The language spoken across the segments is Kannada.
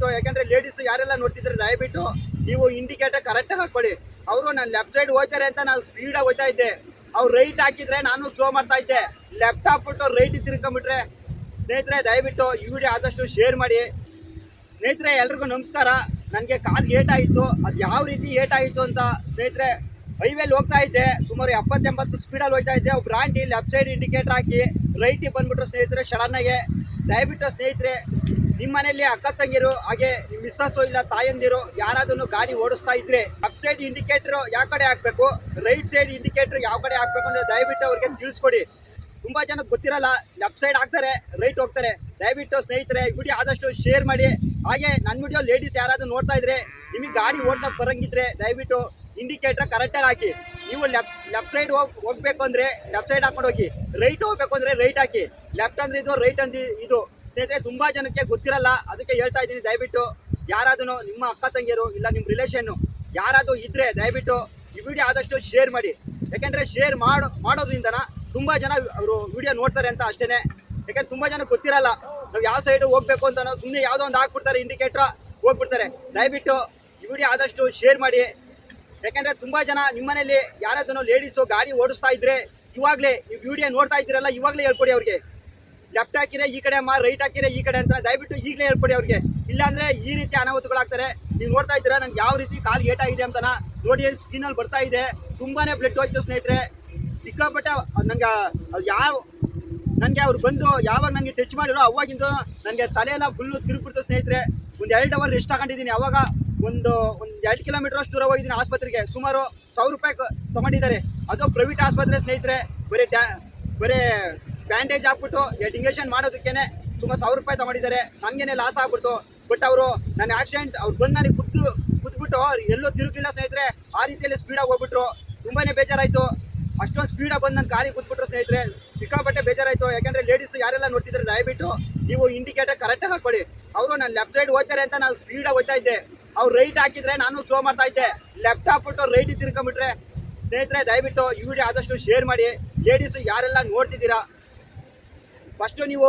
ಆಯ್ತು ಯಾಕಂದ್ರೆ ಲೇಡೀಸ್ ಯಾರೆಲ್ಲ ನೋಡ್ತಿದ್ರೆ ದಯವಿಟ್ಟು ನೀವು ಇಂಡಿಕೇಟರ್ ಕರೆಕ್ಟಾಗಿ ಹಾಕೊಳ್ಳಿ ಅವರು ನಾನು ಲೆಫ್ಟ್ ಸೈಡ್ ಹೋಗ್ತಾರೆ ಅಂತ ನಾನು ಸ್ಪೀಡಾಗಿ ಹೋಗ್ತಾ ಇದ್ದೆ. ಅವ್ರು ರೈಟ್ ಹಾಕಿದ್ರೆ ನಾನು ಸ್ಲೋ ಮಾಡ್ತಾ ಇದ್ದೆ. ಲೆಫ್ಟ್ ಹಾಕ್ಬಿಟ್ಟು ರೈಟ್ ತಿರ್ಕೊಂಬಿಟ್ರೆ ಸ್ನೇಹಿತರೆ, ದಯವಿಟ್ಟು ಈ ವಿಡಿಯೋ ಆದಷ್ಟು ಶೇರ್ ಮಾಡಿ. ಸ್ನೇಹಿತರೆ, ಎಲ್ರಿಗೂ ನಮಸ್ಕಾರ. ನನಗೆ ಕಾಲು ಏಟಾಯಿತು. ಅದು ಯಾವ ರೀತಿ ಏಟಾಯಿತು ಅಂತ ಸ್ನೇಹಿತರೆ ಹೈವೇಲಿ ಹೋಗ್ತಾ ಇದ್ದೆ. ಸುಮಾರು ಎಪ್ಪತ್ತೆಂಬತ್ತು ಸ್ಪೀಡಲ್ಲಿ ಹೋಗ್ತಾ ಇದ್ದೆ. ಒಬ್ಬ ಬ್ರಾಂಡಿ ಲೆಫ್ಟ್ ಸೈಡ್ ಇಂಡಿಕೇಟರ್ ಹಾಕಿ ರೈಟಿಗೆ ಬಂದ್ಬಿಟ್ರು ಸ್ನೇಹಿತರೆ ಶಡನ್ನಾಗೆ ದಯವಿಟ್ಟು ಸ್ನೇಹಿತರೆ ನಿಮ್ಮ ಮನೆಯಲ್ಲಿ ಅಕ್ಕ ತಂಗಿರು, ಹಾಗೆ ಮಿಸ್ಸಸ್ಸು ಇಲ್ಲ ತಾಯಂದಿರು, ಯಾರಾದ್ರೂ ಗಾಡಿ ಓಡಿಸ್ತಾ ಇದ್ರೆ ಲೆಫ್ಟ್ ಸೈಡ್ ಇಂಡಿಕೇಟರ್ ಯಾವ ಕಡೆ ಹಾಕ್ಬೇಕು ರೈಟ್ ಸೈಡ್ ಇಂಡಿಕೇಟರ್ ಯಾವ ಕಡೆ ಹಾಕ್ಬೇಕು ಅಂದ್ರೆ ದಯವಿಟ್ಟು ಅವ್ರಿಗೆ ತಿಳಿಸ್ಕೊಡಿ. ತುಂಬಾ ಜನ ಗೊತ್ತಿರಲ್ಲ ಲೆಫ್ಟ್ ಸೈಡ್ ಹಾಕ್ತಾರೆ ರೈಟ್ ಹೋಗ್ತಾರೆ. ದಯವಿಟ್ಟು ಸ್ನೇಹಿತರೆ ವಿಡಿಯೋ ಆದಷ್ಟು ಶೇರ್ ಮಾಡಿ. ಹಾಗೆ ನನ್ನ ವಿಡಿಯೋ ಲೇಡೀಸ್ ಯಾರಾದ್ರೂ ನೋಡ್ತಾ ಇದ್ರೆ, ನಿಮಗೆ ಗಾಡಿ ಓಡಿಸೋಕ್ ಬರಂಗಿದ್ರೆ ದಯವಿಟ್ಟು ಇಂಡಿಕೇಟರ್ ಕರೆಕ್ಟಾಗಿ ಹಾಕಿ. ನೀವು ಲೆಫ್ಟ್ ಲೆಫ್ಟ್ ಸೈಡ್ ಹೋಗ್, ಹೋಗ್ಬೇಕು ಅಂದ್ರೆ ಲೆಫ್ಟ್ ಸೈಡ್ ಹಾಕೊಂಡು ಹೋಗಿ. ರೈಟ್ ಹೋಗ್ಬೇಕು ಅಂದ್ರೆ ರೈಟ್ ಹಾಕಿ. ಲೆಫ್ಟ್ ಅಂದ್ರೆ ಇದು ರೈಟ್ ಅಂದ್ರೆ ಇದು. ಸ್ನೇಹಿತರೆ, ತುಂಬಾ ಜನಕ್ಕೆ ಗೊತ್ತಿರಲ್ಲ, ಅದಕ್ಕೆ ಹೇಳ್ತಾ ಇದ್ದೀನಿ, ದಯವಿಟ್ಟು ಯಾರಾದ್ರೂ ನಿಮ್ಮ ಅಕ್ಕ ತಂಗಿಯರು ಇಲ್ಲ ನಿಮ್ಮ ರಿಲೇಷನ್ನು ಯಾರಾದರೂ ಇದ್ರೆ ದಯವಿಟ್ಟು ಈ ವಿಡಿಯೋ ಆದಷ್ಟು ಶೇರ್ ಮಾಡಿ. ಯಾಕಂದ್ರೆ ಶೇರ್ ಮಾಡೋ, ಮಾಡೋದ್ರಿಂದನ ತುಂಬಾ ಜನ ಅವರು ವಿಡಿಯೋ ನೋಡ್ತಾರೆ ಅಂತ ಅಷ್ಟೇನೆ. ಯಾಕಂದ್ರೆ ತುಂಬಾ ಜನ ಗೊತ್ತಿರಲ್ಲ, ನಾವು ಯಾವ ಸೈಡ್ ಹೋಗ್ಬೇಕು ಅಂತ ಸುಮ್ಮನೆ ಯಾವುದೋ ಒಂದು ಹಾಕ್ಬಿಡ್ತಾರೆ ಇಂಡಿಕೇಟರ್ ಹೋಗ್ಬಿಡ್ತಾರೆ. ದಯವಿಟ್ಟು ಈ ವಿಡಿಯೋ ಆದಷ್ಟು ಶೇರ್ ಮಾಡಿ. ಯಾಕಂದ್ರೆ ತುಂಬಾ ಜನ ನಿಮ್ಮನೇಲಿ ಯಾರಾದ್ರೂ ಲೇಡೀಸು ಗಾಡಿ ಓಡಿಸ್ತಾ ಇದ್ರೆ, ಇವಾಗಲೇ ಈ ವಿಡಿಯೋ ನೋಡ್ತಾ ಇದ್ದೀರಲ್ಲ, ಇವಾಗಲೇ ಹೇಳ್ಕೊಡಿ ಅವ್ರಿಗೆ. ಲೆಫ್ಟ್ ಈ ಕಡೆ ಅಮ್ಮ ರೈಟ್ ಹಾಕಿದ್ರೆ ಈ ಕಡೆ ಅಂತ ದಯವಿಟ್ಟು ಈಗಲೇ ಹೇಳ್ಕೊಡಿ ಅವ್ರಿಗೆ. ಇಲ್ಲಾಂದ್ರೆ ಈ ರೀತಿ ಅನಾಹುತಗಳಾಗ್ತಾರೆ. ನೀವು ನೋಡ್ತಾ ಇದ್ದೀರಾ? ನಂಗೆ ಯಾವ ರೀತಿ ಕಾಲು ಏಟಾಗಿದೆ ಅಂತ ನೋಡಿ ಸ್ಕ್ರೀನಲ್ಲಿ ಬರ್ತಾ ಇದೆ. ತುಂಬಾನೇ ಬ್ಲಡ್ ಹೋಯ್ತು ಸ್ನೇಹಿತರೆ. ಸಿಕ್ಕಾಪಟ್ಟೆ ನಂಗೆ ಯಾವ ನನಗೆ ಅವ್ರು ಬಂದು ಯಾವಾಗ ನನಗೆ ಟಚ್ ಮಾಡಿರೋ ಅವಾಗಿಂದ ನನಗೆ ತಲೆಯೆಲ್ಲ ಫುಲ್ಲು ತಿರುಗ್ಬಿಡ್ತು ಸ್ನೇಹಿತರೆ. ಒಂದು ಎರಡು ಅವರ್ ರೆಸ್ಟ್ ಹಾಕೊಂಡಿದ್ದೀನಿ ಅವಾಗ ಒಂದು ಒಂದು ಎರಡು ಕಿಲೋಮೀಟರ್ ಅಷ್ಟು ದೂರ ಹೋಗಿದ್ದೀನಿ ಆಸ್ಪತ್ರೆಗೆ. ಸುಮಾರು ಸಾವಿರ ರೂಪಾಯಿ ತಗೊಂಡಿದ್ದಾರೆ. ಅದು ಪ್ರೈವೇಟ್ ಆಸ್ಪತ್ರೆ ಸ್ನೇಹಿತರೆ. ಬರೀ ಡ್ಯಾ, ಬರೀ ಬ್ಯಾಂಡೇಜ್ ಹಾಕ್ಬಿಟ್ಟು ಎಡಿಗೇಷನ್ ಮಾಡೋದಕ್ಕೇನೆ ಸುಮಾರು ಸಾವಿರ ರೂಪಾಯಿ ತಗೊಂಡಿದ್ದಾರೆ. ನನಗೇನೆ ಲಾಸ್ ಆಗ್ಬಿಡ್ತು. ಬಟ್ ಅವರು ನನ್ನ ಆಕ್ಸಿಡೆಂಟ್ ಅವ್ರು ಬಂದು ನನಗೆ ಕುದ್ದು, ಕುದ್ಬಿಟ್ಟು ಎಲ್ಲೂ ತಿರುಗಲಿಲ್ಲ ಸ್ನೇಹಿತರೆ, ಆ ರೀತಿಯಲ್ಲಿ ಸ್ಪೀಡಾಗಿ ಹೋಗ್ಬಿಟ್ರು. ತುಂಬಾ ಬೇಜಾರಾಯಿತು. ಅಷ್ಟೊಂದು ಸ್ಪೀಡಾಗಿ ಬಂದು ನನ್ನ ಕಾರಿಗೆ ಕುದ್ಬಿಟ್ರು ಸ್ನೇಹಿತರೆ. ಸಿಕ್ಕಾಪಟ್ಟೆ ಬೇಜಾರಾಯಿತು. ಯಾಕೆಂದರೆ ಲೇಡೀಸ್ ಯಾರೆಲ್ಲ ನೋಡ್ತಿದ್ರೆ ದಯವಿಟ್ಟು ನೀವು ಇಂಡಿಕೇಟರ್ ಕರೆಕ್ಟಾಗಿ ಹಾಕೊಳ್ಳಿ ಅವರು ನಾನು ಲೆಫ್ಟ್ ಸೈಡ್ ಓದ್ತಾರೆ ಅಂತ ನಾನು ಸ್ಪೀಡಾಗಿ ಓದ್ತಾ ಇದ್ದೆ. ಅವ್ರು ರೈಟ್ ಹಾಕಿದ್ರೆ ನಾನು ಸ್ಲೋ ಮಾಡ್ತಾ ಇದ್ದೆ. ಲೆಫ್ಟ್ ಹಾಕ್ಬಿಟ್ಟು ರೈಟ್ ತಿರ್ಕೊಂಬಿಟ್ರೆ ಸ್ನೇಹಿತರೆ ದಯವಿಟ್ಟು ಈ ವಿಡಿಯೋ ಆದಷ್ಟು ಶೇರ್ ಮಾಡಿ. ಲೇಡೀಸು ಯಾರೆಲ್ಲ ನೋಡ್ತಿದ್ದೀರಾ ಫಸ್ಟು ನೀವು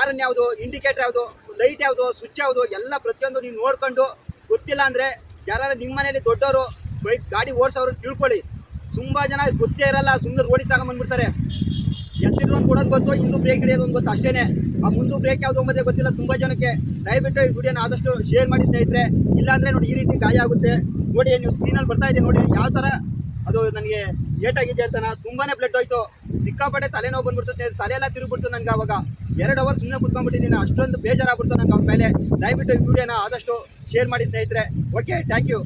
ಆರನ್ ಯಾವುದು ಇಂಡಿಕೇಟರ್ ಯಾವುದು ಲೈಟ್ ಯಾವುದು ಸ್ವಿಚ್ ಯಾವುದು, ಎಲ್ಲ ಪ್ರತಿಯೊಂದು ನೀವು ನೋಡ್ಕೊಂಡು ಗೊತ್ತಿಲ್ಲ ಅಂದರೆ ಯಾರು ನಿಮ್ಮ ಮನೇಲಿ ದೊಡ್ಡವರು ಬೈಕ್ ಗಾಡಿ ಓಡಿಸೋರು ತಿಳ್ಕೊಳ್ಳಿ. ತುಂಬ ಜನ ಗೊತ್ತೇ ಇರಲ್ಲ ಸುಮ್ಮನೆ ರೋಡಿಗೆ ತಗೊಂಬಂದ್ಬಿಡ್ತಾರೆ ಎತ್ತಿದ್ರು ಒಂದು ಕೊಡೋದು ಗೊತ್ತು ಹಿಂದೂ ಬ್ರೇಕ್ ಹಿಡಿಯೋದು ಒಂದು ಗೊತ್ತು ಅಷ್ಟೇನೆ. ಆ ಮುಂದೆ ಬ್ರೇಕ್ ಯಾವುದು ಅಂಬೋದೇ ಗೊತ್ತಿಲ್ಲ, ತುಂಬ ಜನಕ್ಕೆ ದಯವಿಟ್ಟು ಈ ವಿಡಿಯೋನ ಆದಷ್ಟು ಶೇರ್ ಮಾಡಿ ಸ್ನೇಹಿತರೆ. ಇಲ್ಲಾಂದರೆ ನೋಡಿ, ಈ ರೀತಿ ಗಾಯ ಆಗುತ್ತೆ. ನೋಡಿ, ನೀವು ಸ್ಕ್ರೀನಲ್ಲಿ ಬರ್ತಾ ಇದೆ ನೋಡಿ, ಯಾವ ಥರ ಅದು ನನಗೆ ಏಟಾಗಿದೆ ಅಂತ ನಾ ತುಂಬಾನೇ ಬ್ಲಡ್ ಹೋಯ್ತು. ಸಿಕ್ಕಾಪಟ್ಟೆ ತಲೆನೋವು ಬಂದ್ಬಿಡ್ತು ಸ್ನೇಹಿತರೆ ತಲೆ ಎಲ್ಲ ತಿರುಗ್ಬಿಡ್ತು ನನಗೆ ಅವಾಗ. ಎರಡು ಅವರ್ ಸುಮ್ಮನೆ ಕುತ್ಕೊಂಡ್ಬಿಟ್ಟಿದ್ದೀನಿ, ಅಷ್ಟೊಂದು ಬೇಜಾರಾಗ್ಬಿಡ್ತು ನಂಗೆ ಅವ್ರ ಮೇಲೆ. ದಯವಿಟ್ಟು ವಿಡಿಯೋನ ಆದಷ್ಟು ಶೇರ್ ಮಾಡಿ ಸ್ನೇಹಿತರೆ. Okay thank you